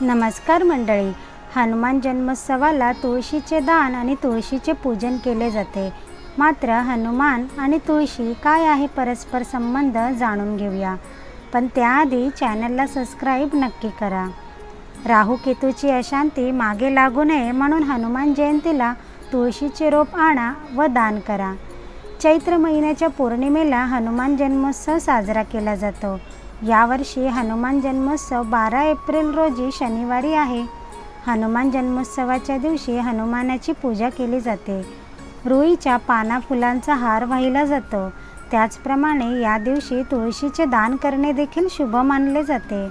नमस्कार मंडळी. हनुमान जन्मोत्सवाला तुळशीचे दान आणि तुळशीचे पूजन केले जाते. मात्र हनुमान आणि तुळशी काय आहे परस्पर संबंध जाणून घेऊया. पण त्याआधी चॅनलला सबस्क्राईब नक्की करा. राहू केतूची अशांती मागे लागू नये म्हणून हनुमान जयंतीला तुळशीचे रोप आणा व दान करा. चैत्र महिन्याच्या पौर्णिमेला हनुमान जन्मोत्सव साजरा केला जातो. यावर्षी हनुमान जन्मोत्सव बारा एप्रिल रोजी शनिवारी आहे. हनुमान जन्मोत्सवाच्या दिवशी हनुमानाची पूजा केली जाते. रुईच्या पाना फुलांचा हार वाहिला जातो. त्याचप्रमाणे या दिवशी तुळशीचे दान करणे देखील शुभ मानले जाते.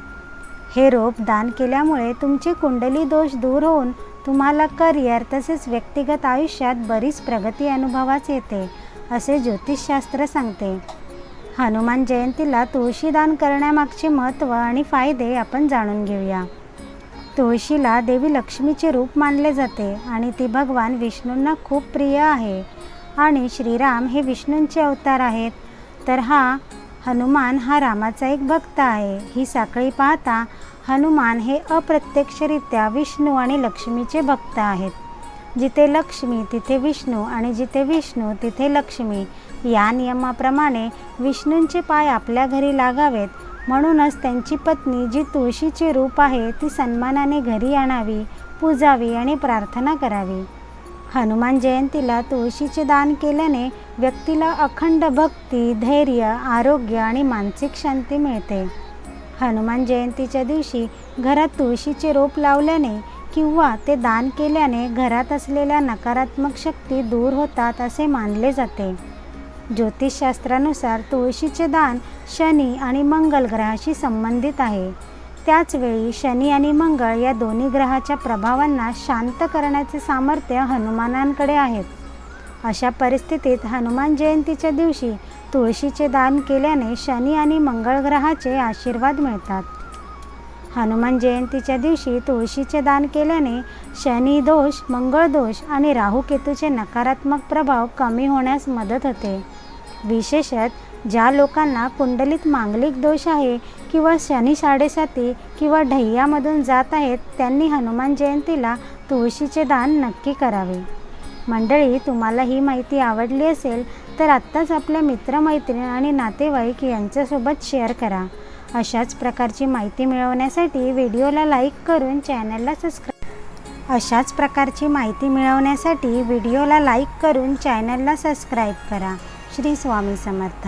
हे रोप दान केल्यामुळे तुमचे कुंडली दोष दूर होऊन तुम्हाला करिअर तसेच व्यक्तिगत आयुष्यात बरीच प्रगती अनुभवास येते असे ज्योतिषशास्त्र सांगते. हनुमान जयंतीला तुळशीदान करण्यामागचे महत्त्व आणि फायदे आपण जाणून घेऊया. तुळशीला देवी लक्ष्मीचे रूप मानले जाते आणि ती भगवान विष्णूंना खूप प्रिय आहे. आणि श्रीराम हे विष्णूंचे अवतार आहेत. तर हा हनुमान हा रामाचा एक भक्त आहे. ही साखळी पाहता हनुमान हे अप्रत्यक्षरित्या विष्णू आणि लक्ष्मीचे भक्त आहेत. जिथे लक्ष्मी तिथे विष्णू आणि जिथे विष्णू तिथे लक्ष्मी. या नियमाप्रमाणे विष्णूंचे पाय आपल्या घरी लागावेत. म्हणूनच त्यांची पत्नी जी तुळशीचे रूप आहे ती सन्मानाने घरी आणावी पूजावी आणि प्रार्थना करावी. हनुमान जयंतीला तुळशीचे दान केल्याने व्यक्तीला अखंड भक्ती धैर्य आरोग्य आणि मानसिक शांती मिळते. हनुमान जयंतीच्या दिवशी घरात तुळशीचे रोप लावल्याने किंवा ते दान केल्याने घरात असलेल्या नकारात्मक शक्ती दूर होतात असे मानले जाते. ज्योतिषशास्त्रानुसार तुळशीचे दान शनी आणि मंगल ग्रहाशी संबंधित आहे. त्याचवेळी शनी आणि मंगळ या दोन्ही ग्रहाच्या प्रभावांना शांत करण्याचे सामर्थ्य हनुमानांकडे आहेत अशा परिस्थितीत हनुमान जयंतीच्या दिवशी तुळशीचे दान केल्याने शनी आणि मंगळ ग्रहाचे आशीर्वाद मिळतात. हनुमान जयंतीच्या दिवशी तुळशीचे दान केल्याने शनी दोष मंगळ दोष आणि राहूकेतूचे नकारात्मक प्रभाव कमी होण्यास मदत होते. विशेषत ज्या लोकांना कुंडलीत मांगलिक दोष आहे किंवा शनी साडेसाती किंवा ढय्यामधून जात आहेत त्यांनी हनुमान जयंतीला तुळशीचे दान नक्की करावे. मंडळी तुम्हाला ही माहिती आवडली असेल तर आत्ताच आपल्या मित्रमैत्रीण आणि नातेवाईक यांच्यासोबत शेअर करा. अशाच प्रकारची माहिती मिळवण्यासाठी व्हिडिओला लाईक करून चॅनलला सबस्क्राईब अशाच प्रकारची माहिती मिळवण्यासाठी व्हिडिओला लाईक करून चॅनलला सबस्क्राईब करा. श्री स्वामी समर्थ.